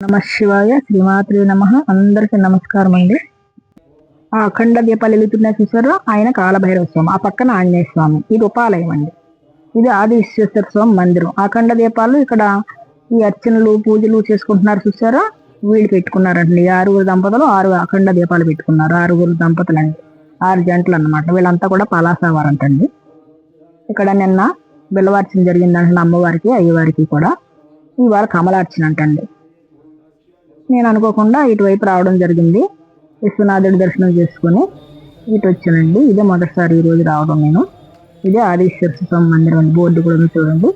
నమ శివాయ శ్రీమాత్రి నమ. అందరికి నమస్కారం అండి ఆ అఖండ దీపాలు వెలుగుతున్నాయి చూసారు ఆయన కాలభైరవ స్వామి ఆ పక్కన ఆంజనేయ స్వామి. ఇది ఉపాలయం అండి. ఇది ఆది విశ్వేశ్వర స్వామి మందిరం. అఖండ దీపాలు ఇక్కడ ఈ అర్చనలు పూజలు చేసుకుంటున్నారు చూసారా వీళ్ళు పెట్టుకున్నారండి. ఆరుగురు దంపతులు ఆరు అఖండ దీపాలు పెట్టుకున్నారు. ఆరుగురు దంపతులు అండి ఆరు జంటలు అన్నమాట. వీళ్ళంతా కూడా పలాసవారంటండి. ఇక్కడ నిన్న బిల్లవార్చన జరిగిందంటే అమ్మవారికి అయ్యవారికి కూడా. ఇవాళ కమలార్చన అంటండి నేను అనుకోకుండా ఇటువైపు రావడం జరిగింది. విశ్వనాథుడి దర్శనం చేసుకుని ఇటు వచ్చానండి. ఇదే మొదటిసారి ఈ రోజు రావడం నేను. ఇదే ఆదిశ్వర స్వామి మందిరం అండి బోర్డు కూడా ఉంది చూడండి.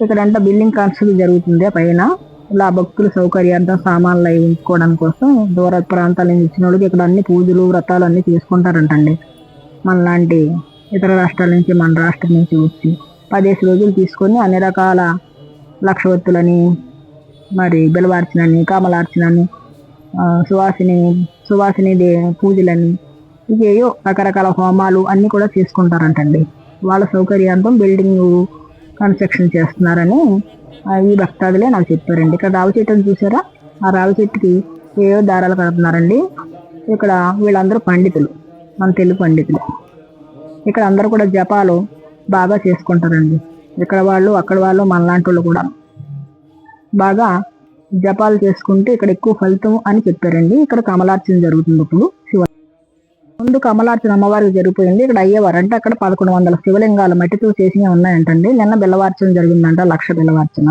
ఇక్కడ బిల్డింగ్ కన్స్ట్రక్షన్ జరుగుతుంది. పైన ఇలా భక్తుల సౌకర్యార్థం సామాన్లు అవి ఉంచుకోవడం కోసం దూర ప్రాంతాల నుంచి వచ్చిన వాళ్ళకి ఇక్కడ అన్ని పూజలు వ్రతాలు అన్నీ తీసుకుంటారంటండి. మనలాంటి ఇతర రాష్ట్రాల నుంచి మన రాష్ట్రం నుంచి వచ్చి పదిహేను రోజులు తీసుకొని అన్ని రకాల లక్షవత్తులని మరి బిలవార్చనని కామలార్చనని సువాసిని సువాసిని దే పూజలని ఇవేయో రకరకాల హోమాలు అన్నీ కూడా చేసుకుంటారంటండి. వాళ్ళ సౌకర్యార్థం బిల్డింగ్ కన్స్ట్రక్షన్ చేస్తున్నారని ఈ భక్తాదులే నాకు చెప్పారండి. ఇక్కడ రావి చెట్టుని చూసారా? ఆ రావి చెట్టుకి ఏవో దారాలు కడుతున్నారండి. ఇక్కడ వీళ్ళందరూ పండితులు మన తెలుగు పండితులు. ఇక్కడ అందరూ కూడా జపాలు బాగా చేసుకుంటారండి. ఇక్కడ వాళ్ళు అక్కడ వాళ్ళు మనలాంటి వాళ్ళు కూడా. బాగా జపాలు చేసుకుంటే ఇక్కడ ఎక్కువ ఫలితం అని చెప్పారండి. ఇక్కడ కమలార్చన జరుగుతుంది ఇప్పుడు. శివ ముందు కమలార్చన అమ్మవారికి జరిగిపోయింది. ఇక్కడ అయ్యేవారు అంటే అక్కడ పదకొండు వందల శివలింగాలు మట్టితో చేసినవి ఉన్నాయంటండి. నిన్న బిల్లవార్చన జరిగిందంట లక్ష బిల్లవార్చన.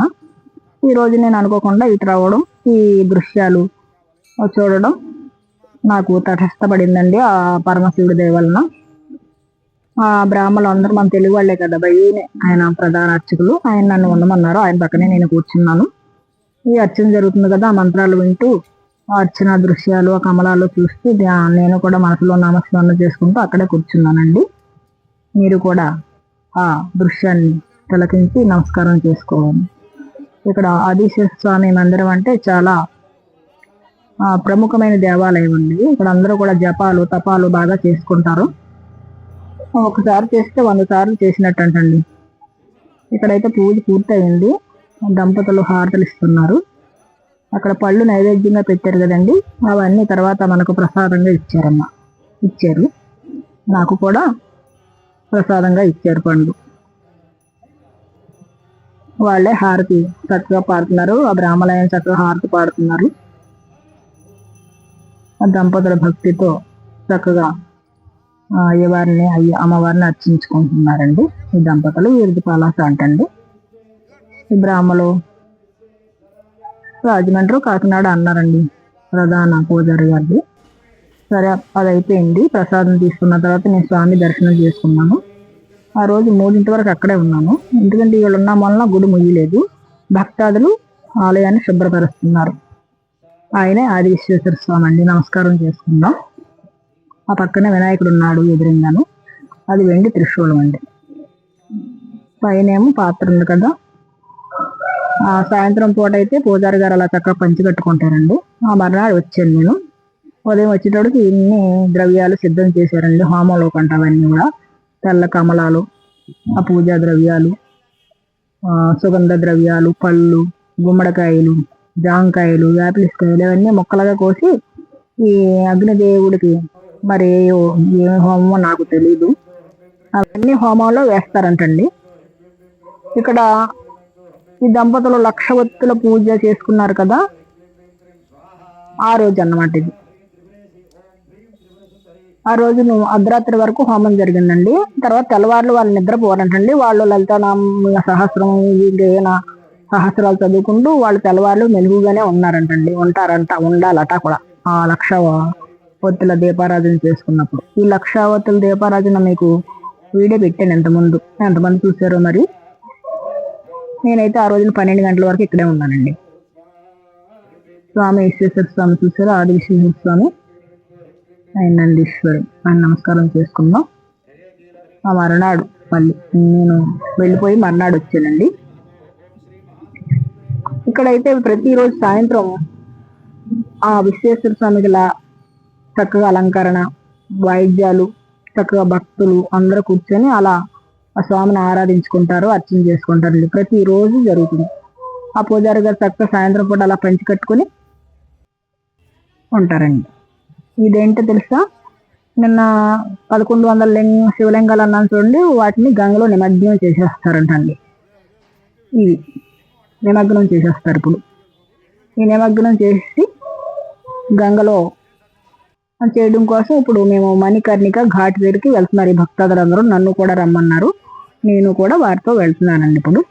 ఈ రోజు నేను అనుకోకుండా ఇటు రావడం ఈ దృశ్యాలు చూడడం నాకు తటస్థపడిందండి ఆ పరమశివుడి దేవలన ఆ బ్రాహ్మణులు అందరూ మన తెలుగు వాళ్ళే కదా భయ్యనే ఆయన ప్రధాన అర్చకులు ఆయన నన్ను ఉండమన్నారు. ఆయన పక్కనే నేను కూర్చున్నాను. ఈ అర్చన జరుగుతుంది కదా ఆ మంత్రాలు వింటూ ఆ అర్చన దృశ్యాలు ఆ కమలాలు చూస్తూ నేను కూడా మనసులో నామస్మరణ చేసుకుంటూ అక్కడే కూర్చున్నానండి. మీరు కూడా ఆ దృశ్యాన్ని తిలకించి నమస్కారం చేసుకోవాలి. ఇక్కడ ఆదిశేష స్వామి మందిరం అంటే చాలా ప్రముఖమైన దేవాలయం అండి. ఇక్కడ అందరూ కూడా జపాలు తపాలు బాగా చేసుకుంటారు. ఒకసారి చేస్తే వంద సార్లు చేసినట్టు అంటండి ఇక్కడైతే పూజ పూర్తయింది. దంపతులు హారతలు ఇస్తున్నారు అక్కడ పళ్ళు నైవేద్యంగా పెట్టారు కదండి. అవన్నీ తర్వాత మనకు ప్రసాదంగా ఇచ్చారమ్మ. ఇచ్చారు. నాకు కూడా ప్రసాదంగా ఇచ్చారు పండు వాళ్ళే హారతి చక్కగా పాడుతున్నారు. ఆ బ్రాహ్మలయం చక్కగా హారతి పాడుతున్నారు. ఆ దంపతుల భక్తితో చక్కగా అయ్యవారిని అయ్య అమ్మవారిని అర్చించుకుంటున్నారండి ఈ దంపతులు. వీరిది పలాస అంటండి. బ్రాహ్మలు. రాజమండ్రి కాకినాడ అన్నారండి ప్రధాన పూజారి గారిది. సరే అది అయిపోయింది ప్రసాదం తీసుకున్న తర్వాత నేను స్వామి దర్శనం చేసుకున్నాను. ఆ రోజు మూడింటి వరకు అక్కడే ఉన్నాను. ఎందుకంటే వీళ్ళు ఉన్న వలన గుడి ముయ్యలేదు. భక్తాదులు ఆలయాన్ని శుభ్రపరుస్తున్నారు. ఆయనే ఆది విశ్వేశ్వర స్వామి అండి నమస్కారం చేసుకుందాం. ఆ పక్కనే వినాయకుడు ఉన్నాడు ఎదురిందాను. అది వెండి త్రిశూలం అండి. పైనేమో పాత్ర ఉంది కదా. సాయంత్రం పూట అయితే పూజారి గారు అలా చక్కగా పంచి కట్టుకుంటారండి ఆ మర్నాడు వచ్చాను నేను. ఉదయం వచ్చేటప్పటికి ఇన్ని ద్రవ్యాలు సిద్ధం చేశారండి. హోమంలో కంట అవన్నీ కూడా. తెల్ల కమలాలు ఆ పూజా ద్రవ్యాలు సుగంధ ద్రవ్యాలు పళ్ళు గుమ్మడికాయలు జాంకాయలు యాపిల్స్కాయలు ఇవన్నీ ముక్కలుగా కోసి ఈ అగ్నిదేవుడికి మరి ఏ- ఏ హోమమో నాకు తెలీదు. అవన్నీ హోమంలో వేస్తారంటండి. ఇక్కడ ఈ దంపతులు లక్షవత్తుల పూజ చేసుకున్నారు కదా? ఆ రోజు అన్నమాట ఇది. ఆ రోజు నువ్వు అర్ధరాత్రి వరకు హోమం జరిగిందండి. తర్వాత తెల్లవారులు వాళ్ళు నిద్రపోరంటండి వాళ్ళు లలితానామ సహస్రం ఏదైనా సహస్రాలు చదువుకుంటూ వాళ్ళు తెల్లవారులు మెలుగుగానే ఉన్నారంటండి. ఉంటారంట ఉండాలట కూడా. ఆ లక్ష వత్తుల దీపారాధన చేసుకున్నప్పుడు. ఈ లక్షావత్తుల దీపారాధన మీకు వీడియో పెట్టాను ఎంతమంది ఎంతమంది చూసారో మరి? నేనైతే ఆ రోజున పన్నెండు గంటల వరకు ఇక్కడే ఉన్నానండి. స్వామి విశ్వేశ్వర స్వామి చూసారు ఆది విశ్వేశ్వర స్వామి ఆయన నందీశ్వరు ఆయన నమస్కారం చేసుకుందాం. ఆ మరునాడు మళ్ళీ నేను వెళ్ళిపోయి మర్నాడు వచ్చానండి. ఇక్కడైతే ప్రతిరోజు సాయంత్రం ఆ విశ్వేశ్వర స్వామికి గల చక్కగా అలంకరణ వాయిద్యాలు చక్కగా భక్తులు అందరూ కూర్చొని అలా ఆ స్వామిని ఆరాధించుకుంటారు అర్చన చేసుకుంటారు. ప్రతిరోజు జరుగుతుంది. ఆ పూజారి గారు చక్కగా సాయంత్రం పూట అలా పంచి కట్టుకొని ఉంటారండి. ఇదేంటో తెలుసా? నిన్న పదకొండు వందల లింగ శివలింగాలు అన్నాను చూడండి వాటిని గంగలో నిమగ్నం చేసేస్తారంటండి. ఇవి నిమగ్నం చేసేస్తారు ఇప్పుడు. ఈ నిమగ్నం చేసి గంగలో చేయడం కోసం ఇప్పుడు మేము మణికర్ణిక ఘాట్ దగ్గరికి వెళ్తున్నారు. ఈ భక్తాదులందరూ నన్ను కూడా రమ్మన్నారు. నేను కూడా వారితో వెళ్తున్నానండి ఇప్పుడు.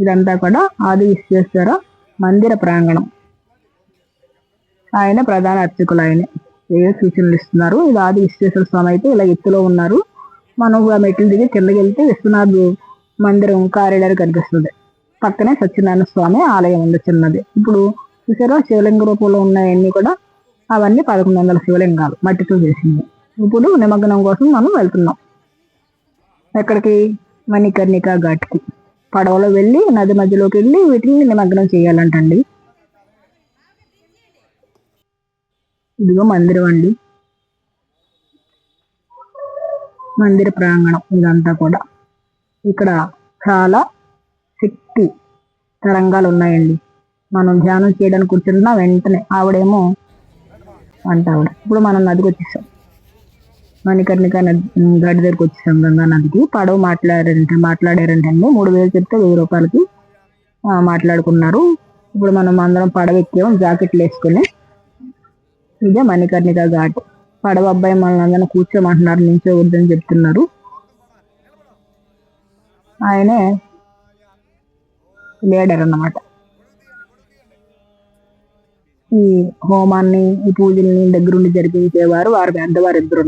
ఇదంతా కూడా ఆది విశ్వేశ్వర మందిర ప్రాంగణం. ఆయన ప్రధాన అర్చకులు ఆయన ఏ సూచనలు ఇస్తున్నారు. ఇది ఆది విశ్వేశ్వర స్వామి అయితే ఇలా ఎత్తులో ఉన్నారు. మనం ఆ మెట్లు దిగి కిందకి వెళ్తే విశ్వనాథ్ మందిరం కారిడార్ కనిపిస్తుంది. పక్కనే సత్యనారాయణ స్వామి ఆలయం ఉంది చిన్నది. ఇప్పుడు చూసారా? శివలింగ రూపంలో ఉన్నాయన్నీ కూడా అవన్నీ పదకొండు వందల శివలింగాలు మట్టితో చేసింది. ఇప్పుడు నిమగ్నం కోసం మనం వెళ్తున్నాం. ఎక్కడికి? మణికర్ణిక ఘాట్కి. పడవలో వెళ్ళి నది మధ్యలోకి వెళ్ళి వీటిని నిమగ్నం చేయాలంటండి. ఇదిగో మందిరం అండి. మందిర ప్రాంగణం ఇదంతా కూడా. ఇక్కడ చాలా శక్తి తరంగాలు ఉన్నాయండి. మనం ధ్యానం చేయడానికి కూర్చుంటున్నా వెంటనే ఆవిడేమో అంట ఆవిడ ఇప్పుడు మనం నదికి వచ్చేసాం మణికర్ణిక గడి దగ్గరకు వచ్చేసాం గంగా నదికి. పడవ మాట్లాడారంటే మాట్లాడారంటే మూడు వేలు చెప్తే వెయ్యి రూపాయలకి మాట్లాడుకున్నారు. ఇప్పుడు మనం అందరం పడవ ఎక్కాము జాకెట్లు వేసుకుని. ఇదే మణికర్ణిక ఘాట్. పడవ అబ్బాయి మనల్ని అందరం కూర్చోమంటున్నారు నించోవద్దని చెప్తున్నారు. ఆయనే లీడర్ అన్నమాట ఈ హోమాన్ని ఈ పూజల్ని దగ్గరుండి జరిపించేవారు వారు పెద్దవారు ఇద్దరు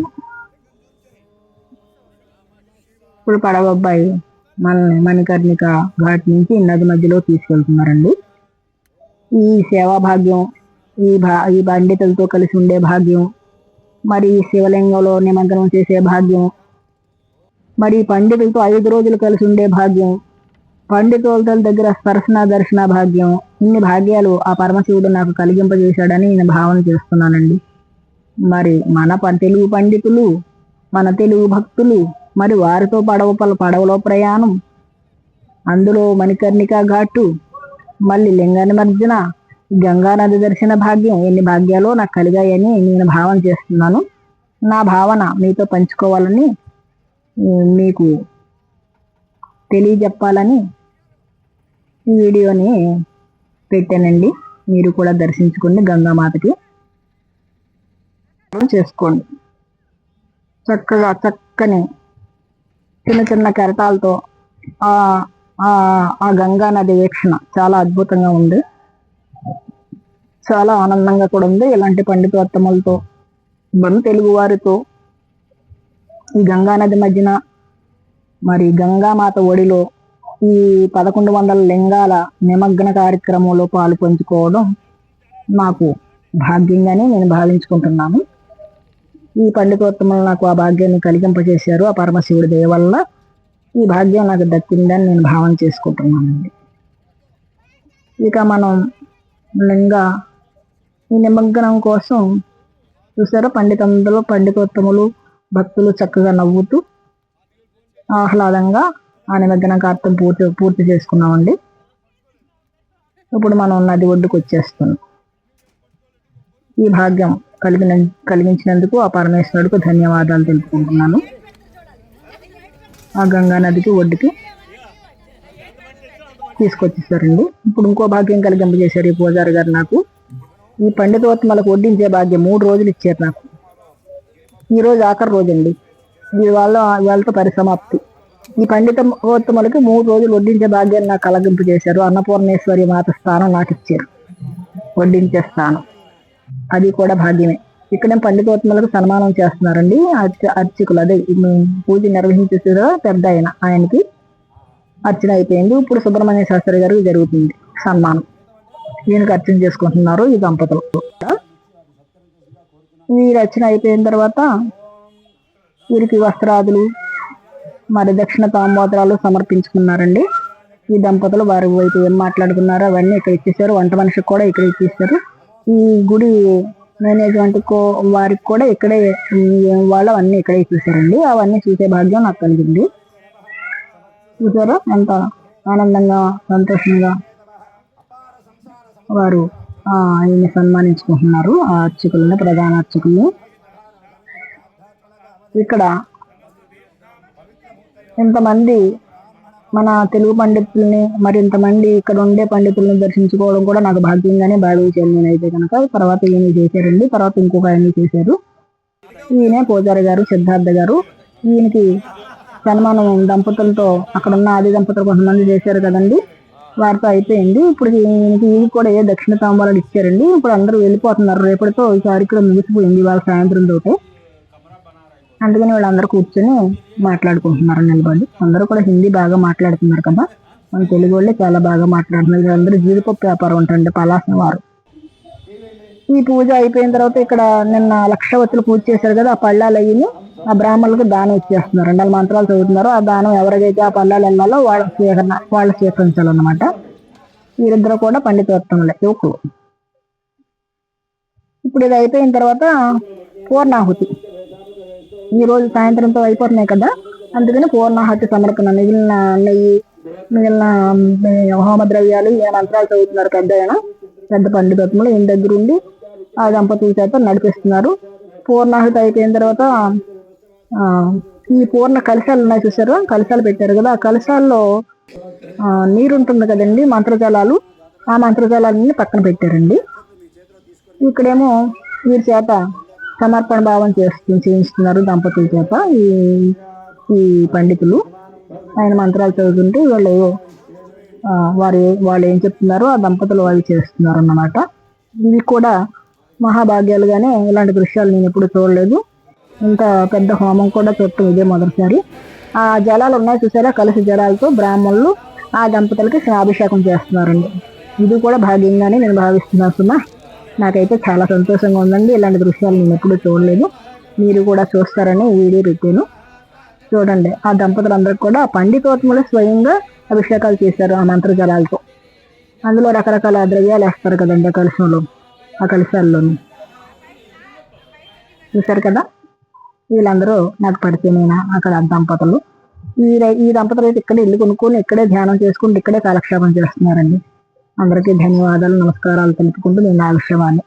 ఇప్పుడు పడవ అబ్బాయి మనల్ని మణికర్ణిక ఘాట్ నుంచి నది మధ్యలో తీసుకెళ్తున్నారండి. ఈ సేవా భాగ్యం ఈ భా ఈ పండితులతో కలిసి ఉండే భాగ్యం మరి ఈ శివలింగంలో నిమగ్నం చేసే భాగ్యం మరి ఈ పండితులతో ఐదు రోజులు కలిసి ఉండే భాగ్యం పండితుల దగ్గర స్పర్శన దర్శన భాగ్యం ఇన్ని భాగ్యాలు ఆ పరమశివుడు నాకు కలిగింపజేశాడని నేను భావన చేస్తున్నానండి. మరి మన ప- తెలుగు పండితులు మన తెలుగు భక్తులు మరి వారితో పడవ పల- పడవలో ప్రయాణం. అందులో మణికర్ణిక ఘాటు మళ్ళీ లింగనిమర్జన గంగానది గంగా నది దర్శన భాగ్యం ఎన్ని భాగ్యాలు నాకు కలిగాయని నేను భావన చేస్తున్నాను. నా భావన మీతో పంచుకోవాలని మీకు తెలియజెప్పాలని ఈ వీడియోని పెట్టానండి. మీరు కూడా దర్శించుకోండి గంగామాతకి. చేసుకోండి. చక్కగా చక్కని చిన్న చిన్న కెరటాలతో ఆ ఆ గంగా నది వీక్షణ చాలా అద్భుతంగా ఉంది. చాలా ఆనందంగా కూడా ఉంది. ఇలాంటి పండితోత్తములతో మన తెలుగు వారితో ఈ గంగా నది మధ్యన మరి గంగామాత ఒడిలో ఈ పదకొండు వందల లింగాల నిమగ్న కార్యక్రమంలో పాలు పంచుకోవడం నాకు భాగ్యంగానే నేను భావించుకుంటున్నాను. ఈ పండుగోత్తములు నాకు ఆ భాగ్యాన్ని కలిగింపజేశారు. ఆ పరమశివుడి దయ వల్ల ఈ భాగ్యం నాకు దక్కిందని నేను భావన చేసుకుంటున్నానండి. ఇక మనం లింగ ఈ నిమగ్నం కోసం చూసారా? పండితంలో పండితోత్తములు భక్తులు చక్కగా నవ్వుతూ ఆహ్లాదంగా ఆ నిమగ్నం కార్తం పూర్తి పూర్తి చేసుకున్నామండి. ఇప్పుడు మనం నది ఒడ్డుకు వచ్చేస్తున్నాం ఈ భాగ్యం కలిగిన కలిగించినందుకు ఆ పరమేశ్వరుడికి ధన్యవాదాలు తెలుపుకుంటున్నాను. ఆ గంగా నదికి ఒడ్డుకి తీసుకొచ్చేసారండి. ఇప్పుడు ఇంకో భాగ్యం కలిగింపజేశారు ఈ పూజారి గారు నాకు. ఈ పండితోత్తమలకు వడ్డించే భాగ్యం మూడు రోజులు ఇచ్చారు నాకు. ఈరోజు ఆఖరి రోజు అండి ఇవాళ వాళ్ళతో పరిసమాప్తి. ఈ పండితోత్తములకి మూడు రోజులు వడ్డించే భాగ్యాన్ని నాకు కలగింపు చేశారు అన్నపూర్ణేశ్వరి మాత స్థానం నాకు ఇచ్చారు. వడ్డించే స్థానం. అది కూడా భాగ్యమే. ఇక్కడ పండితోత్తములకు సన్మానం చేస్తున్నారండి. అర్చ అర్చకులు అదే పూజ నిర్వహించేసారు పెద్ద ఆయన ఆయనకి అర్చన అయిపోయింది. ఇప్పుడు సుబ్రహ్మణ్య శాస్త్రి గారికి జరుగుతుంది సన్మానం. ఈయనకి అర్చన చేసుకుంటున్నారు ఈ దంపతులు. వీరి అర్చన అయిపోయిన తర్వాత వీరికి వస్త్రాదులు మరి దక్షిణ తాంబోత్రాలు సమర్పించుకున్నారండి. ఈ దంపతులు వారి వైపు ఏం మాట్లాడుకున్నారో అవన్నీ ఇక్కడ ఇచ్చేసారు వంట మనిషికి కూడా ఇక్కడ ఇచ్చేసారు ఈ గుడి మేనేజ్మెంట్ కో వారికి కూడా ఇక్కడే వాళ్ళు అవన్నీ ఇక్కడే చూసారండి అవన్నీ చూసే భాగ్యం నాకు కలిగింది. చూసారా? ఎంత ఆనందంగా సంతోషంగా వారు ఆయన్ని సన్మానించుకుంటున్నారు. ఆ అర్చకుల్ని ప్రధాన అర్చకుల్ని. ఇక్కడ ఇంతమంది మన తెలుగు పండితుల్ని మరింతమంది ఇక్కడ ఉండే పండితుల్ని దర్శించుకోవడం కూడా నాకు భాగ్యంగానే భావించాను నేనైతే కనుక. తర్వాత ఈయన చేశారండి? తర్వాత ఇంకొక ఆయన చేశారు. ఈయనే పూజారి గారు సిద్ధార్థ గారు. ఈయనకి సన్మానం దంపతులతో అక్కడ ఉన్న ఆది దంపతులు కొంతమంది చేశారు కదండి. వారితో అయిపోయింది. ఇప్పుడు ఈయనకి ఇది కూడా ఏ దక్షిణ తాంబాలను ఇచ్చారండి? ఇప్పుడు అందరూ వెళ్ళిపోతున్నారు. రేపటితో ఈ కార్యక్రమం ముగిసిపోయింది వాళ్ళ సాయంత్రం తోటే. అందుకని వాళ్ళందరూ కూర్చొని మాట్లాడుకుంటున్నారు నిలబడి. అందరూ కూడా హిందీ బాగా మాట్లాడుతున్నారు కదా మన తెలుగు వాళ్ళే చాలా బాగా మాట్లాడుతున్నారు. వీళ్ళందరూ జీడిపప్పు వ్యాపారం ఉంటారండి పలాసన వారు. ఈ పూజ అయిపోయిన తర్వాత ఇక్కడ నిన్న లక్షవతులు పూజ చేశారు కదా ఆ పళ్ళాలు అయ్యి ఆ బ్రాహ్మణులకు దానం ఇచ్చేస్తున్నారు. రెండు మంత్రాలు చదువుతున్నారు. ఆ దానం ఎవరికైతే ఆ పళ్ళాలు వెళ్ళాలో వాళ్ళ స్వీకరణ వాళ్ళు స్వీకరించాలన్నమాట వీరిద్దరు కూడా పండితోత్తంలే యువకులు. ఇప్పుడు ఇది అయిపోయిన తర్వాత పూర్ణాహుతి. ఈ రోజు సాయంత్రంతో అయిపోతున్నాయి కదా. అందుకని పూర్ణాహుతి సమర్పణ మిగిలిన నెయ్యి మిగిలిన హోమ ద్రవ్యాలు ఏ మంత్రాలు చదువుతున్నారు పెద్ద ఆయన. పెద్ద పండితత్వంలో ఈయన దగ్గర ఉండి ఆ దంపతుల చేత నడిపిస్తున్నారు. పూర్ణాహుతి అయిపోయిన తర్వాత ఈ పూర్ణ కలశాలు ఉన్నాయి చూసారు కలశాలు పెట్టారు కదా. ఆ కలశాల్లో నీరు ఉంటుంది కదండి మంత్రజలాలు. ఆ మంత్రజలాలన్నీ పక్కన పెట్టారండి. ఇక్కడేమో వీరి చేత సమర్పణ భావం చేస్తు చేయిస్తున్నారు దంపతుల చేత ఈ ఈ పండితులు. ఆయన మంత్రాలు చదువుతుంటే వాళ్ళు వారు వాళ్ళు ఏం చెప్తున్నారో ఆ దంపతులు వాళ్ళు చేస్తున్నారు అన్నమాట ఇవి కూడా మహాభాగ్యాలుగానే ఇలాంటి దృశ్యాలు నేను ఎప్పుడు చూడలేదు. ఇంత పెద్ద హోమం కూడా చూడటం ఇదే మొదటిసారి. ఆ జలాలు ఉన్నాయి చూసారా? కలిసి జలాలతో బ్రాహ్మణులు ఆ దంపతులకి అభిషేకం చేస్తున్నారండి. ఇది కూడా భాగ్యంగానే నేను భావిస్తున్నాను సుమా. నాకైతే చాలా సంతోషంగా ఉందండి. ఇలాంటి దృశ్యాలు నేను ఎప్పుడూ చూడలేదు. మీరు కూడా చూస్తారని వీడియో పెట్టాను చూడండి. ఆ దంపతులందరికీ కూడా పండితోత్ములు స్వయంగా అభిషేకాలు చేశారు ఆ మంత్ర జలాలతో అందులో రకరకాల ద్రవ్యాలు వేస్తారు కదండి ఆ కలశంలో ఆ కలుషాల్లోని. చూశారు కదా? వీళ్ళందరూ నాకు పరిచయమైన అక్కడ దంపతులు. ఈ ఈ దంపతులు అయితే ఇక్కడే ఇల్లు కొనుక్కొని ఇక్కడే ధ్యానం చేసుకుంటూ ఇక్కడే కాలక్షేపం చేస్తున్నారండి. అందరికీ ధన్యవాదాలు నమస్కారాలు తెలుపుకుంటూ నేను నా విషయవాన్ని